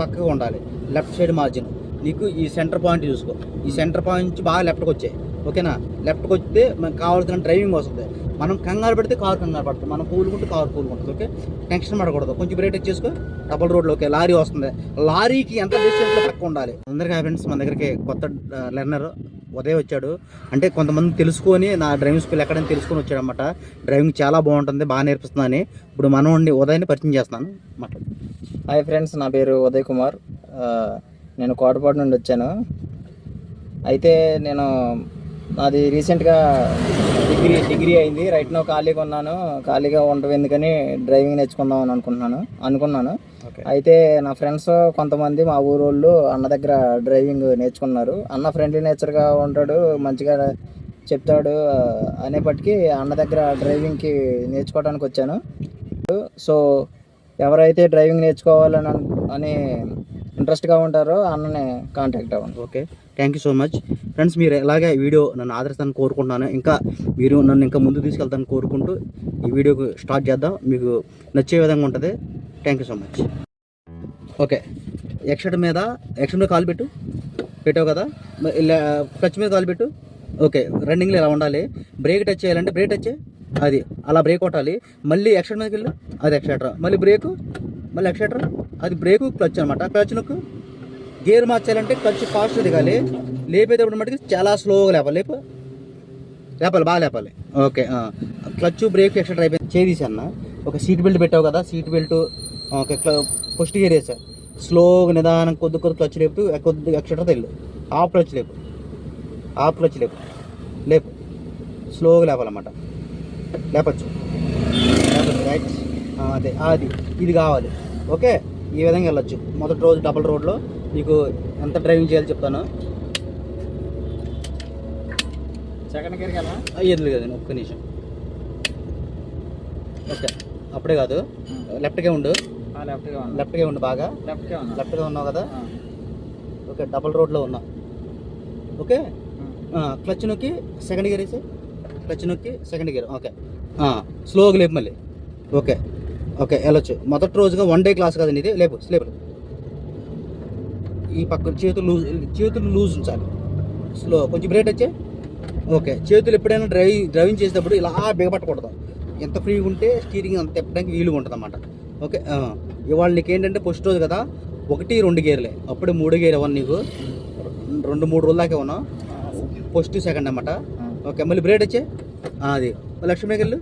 పక్కగా ఉండాలి. Left side margin. నీకు ఈ సెంటర్ పాయింట్ చూసుకో. ఈ సెంటర్ పాయింట్ నుంచి బాగా లెఫ్ట్కి వచ్చాయి. ఓకేనా? లెఫ్ట్కి వస్తే మనకు కావాల్సిన డ్రైవింగ్ వస్తుంది. మనం కంగారు పెడితే కారు కంగారు పడుతుంది. మనం కూలుకుంటే కారు కూలుకుంటుంది. ఓకే? టెన్షన్ పడకూడదు. కొంచెం బ్రేక్ చేసుకో. డబుల్ రోడ్లో ఓకే? లారీ వస్తుంది. లారీకి ఎంత డిస్టెన్స్లో పక్క ఉండాలి? అందరికీ ఫ్రెండ్స్. మన దగ్గరికి కొత్త లెర్నర్ ఉదయం వచ్చాడు. అంటే కొంతమంది తెలుసుకొని నా డ్రైవింగ్ స్కూల్ ఎక్కడని తెలుసుకొని వచ్చాడు అనమాట డ్రైవింగ్ చాలా బాగుంటుంది. బాగా నేర్పిస్తుందని ఇప్పుడు మనం ఉండి ఉదయాన్ని పరిచయం చేస్తాను మాట్లాడు. హాయ్ ఫ్రెండ్స్ నా పేరు ఉదయ్ కుమార్. నేను కోటపాడు నుండి వచ్చాను. అయితే నేను నాది రీసెంట్గా డిగ్రీ డిగ్రీ అయింది. రైట్ నో ఖాళీగా ఉన్నాను. ఖాళీగా ఉండవు ఎందుకని డ్రైవింగ్ నేర్చుకుందాం అని అనుకుంటున్నాను అనుకున్నాను. అయితే నా ఫ్రెండ్స్ కొంతమంది మా ఊరు వాళ్ళు అన్న దగ్గర డ్రైవింగ్ నేర్చుకున్నారు అన్న ఫ్రెండ్లీ నేచర్గా ఉంటాడు మంచిగా చెప్తాడు అనేప్పటికీ అన్న దగ్గర డ్రైవింగ్కి నేర్చుకోవడానికి వచ్చాను. సో ఎవరైతే డ్రైవింగ్ నేర్చుకోవాలని అని ఇంట్రెస్ట్గా ఉంటారో అన్నని కాంటాక్ట్ అవ్వండి. Okay. Thank you so much friends మీరు ఎలాగే వీడియో నన్ను ఆదరిస్తాను కోరుకుంటున్నాను. ఇంకా మీరు నన్ను ఇంకా ముందు తీసుకెళ్తాను కోరుకుంటూ ఈ వీడియోకు స్టార్ట్ చేద్దాం. మీకు నచ్చే విధంగా ఉంటుంది. Thank you so much okay. ఎక్షన్ మీద ఎక్షన్ మీద కాలు పెట్టు. పెట్టావు కదా? ఖర్చు ఇలా మీద కాలు పెట్టు. ఓకే. రన్నింగ్లో ఇలా ఉండాలి? బ్రేక్ టచ్ చేయాలంటే బ్రేక్ టచ్ చేయి. అది అలా బ్రేక్ కొట్టాలి. మళ్ళీ ఎక్షన్ మీదకి వెళ్ళు అది ఎక్సెట్రా మళ్ళీ బ్రేకు మళ్ళీ ఎక్సెట్రా అది బ్రేకు క్లచ్ అనమాట క్లచ్ నొక్కు. గేర్ మార్చాలంటే క్లచ్ ఫాస్ట్ దిగాలి. లేపేటప్పుడు మటుకు చాలా స్లోగా లేపాలి. లేపు. లేపాలి బాగా లేపాలి. ఓకే క్లచ్ బ్రేక్ ఎక్స్ట్రా అయిపోయింది. చేదీసి ఒక సీట్ బెల్ట్ పెట్టావు కదా seat belt okay first gear వేసా. స్లోగా నిదానం కొద్ది కొద్ది క్లచ్ లేపు కొద్ది ఎక్స్ట్రా తెల్లు ఆఫ్ క్లచ్ లేపు. ఆఫ్ క్లచ్ లేపు. లేపు. స్లోగా లేపాలన్నమాట. లేపచ్చు. లేపచ్చు రైట్ అదే అది ఇది కావాలి. ఓకే? ఈ విధంగా వెళ్ళొచ్చు. మొదటి రోజు డబుల్ రోడ్లో నీకు ఎంత డ్రైవింగ్ చేయాలో చెప్తాను. సెకండ్ గేర్ కదా ఎదురు కదండి ఒక్క నిమిషం. ఓకే అప్పుడే కాదు. లెఫ్ట్గా ఉండు. లెఫ్ట్గా లెఫ్ట్గా ఉండు బాగా. లెఫ్ట్గా ఉన్నా. లెఫ్ట్గా ఉన్నావు కదా? ఓకే డబుల్ రోడ్లో ఉన్నా. ఓకే? క్లచ్ నొక్కి సెకండ్ గేర్ వేసి క్లచ్ నొక్కి సెకండ్ గేర్ ఓకే స్లోగా లేపు మళ్ళీ. ఓకే ఓకే వెళ్ళొచ్చు. మొదటి రోజుగా వన్ డే క్లాస్ కదండి ఇది. లేపు స్లేపు ఈ పక్క చేతులు లూజ్ చేతులు లూజ్ ఉంచాలి. స్లో కొంచెం బ్రేక్ వచ్చే. ఓకే చేతులు ఎప్పుడైనా డ్రైవ్ డ్రైవింగ్ చేసేటప్పుడు ఇలా బిగపట్టకూడదు. ఎంత ఫ్రీగా ఉంటే స్టీరింగ్ అంత తిప్పడానికి వీలుగా ఉంటుంది అన్నమాట ఓకే ఇవాళ నీకు ఏంటంటే ఫస్ట్ రోజు కదా. ఒకటి రెండు గేర్లే అప్పుడే మూడు గేర్ ఇవ్వను నీకు. రెండు మూడు రోజుల దాకా ఇవ్వను. ఫస్ట్ సెకండ్ అన్నమాట. ఓకే మళ్ళీ బ్రేక్ వచ్చే? అది. లక్ష్మీ వెళ్ళు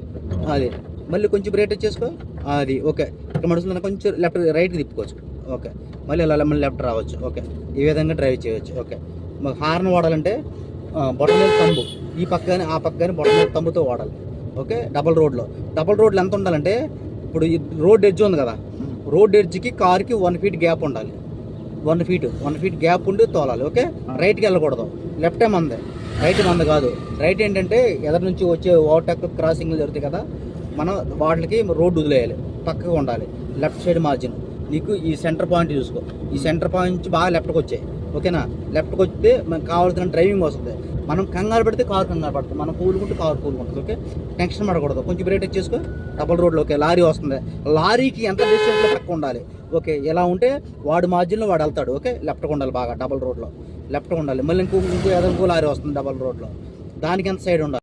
అది. మళ్ళీ కొంచెం బ్రేక్ వచ్చేసుకో? అది. ఓకే. ఇక్కడ మనుషులు కొంచెం లెఫ్ట్ రైట్కి తిప్పుకోవచ్చు. ఓకే. మళ్ళీ ఇలా మళ్ళీ లెఫ్ట్ రావచ్చు. ఓకే. ఈ విధంగా డ్రైవ్ చేయవచ్చు. ఓకే. మాకు హార్న్ వాడాలంటే బొట్టల మీద తంబు ఈ పక్క కానీ ఆ పక్క కానీ బొట్టల మీద తంబుతో వాడాలి. ఓకే? డబల్ రోడ్లో డబల్ రోడ్లో ఎంత ఉండాలంటే ఇప్పుడు ఈ రోడ్ ఎడ్జ్ ఉంది కదా. రోడ్ ఎడ్జ్కి కార్కి వన్ ఫీట్ గ్యాప్ ఉండాలి. One feet one feet gap ఉండి తోలాలి. ఓకే? రైట్కి వెళ్ళకూడదు. లెఫ్ట్ ఏ మందే రైట్ మంద కాదు. రైట్ ఏంటంటే ఎదరి నుంచి వచ్చే ఓవర్టెక్ క్రాసింగ్లు జరుగుతాయి కదా మనం వాటికి రోడ్డు వదిలేయాలి పక్కగా ఉండాలి. Left side margin. నీకు ఈ సెంటర్ పాయింట్ చూసుకో. ఈ సెంటర్ పాయింట్ నుంచి బాగా లెఫ్ట్కి వచ్చాయి. ఓకేనా? లెఫ్ట్కి వస్తే మనకు కావాల్సిన డ్రైవింగ్ వస్తుంది. మనం కంగారు పెడితే కారు కంగారు పడుతుంది. మనం కూలుకుంటే కారు కూలుకుంటుంది. ఓకే? టెన్షన్ పడకూడదు. కొంచెం బ్రేక్ వచ్చేసుకో డబల్ రోడ్లో ఓకే? లారీ వస్తుంది. లారీకి ఎంత డిస్టెన్స్లో పక్క ఉండాలి. ఓకే? ఎలా ఉంటే వాడు మార్జిన్లో వాడు వెళ్తాడు. ఓకే? లెఫ్ట్కి ఉండాలి బాగా డబల్ రోడ్లో. లెఫ్ట్ ఉండాలి. మళ్ళీ ఇంకో ఇంకో ఏదో ఇంకో లారీ వస్తుంది డబల్ రోడ్లో. దానికి ఎంత సైడ్ ఉండాలి?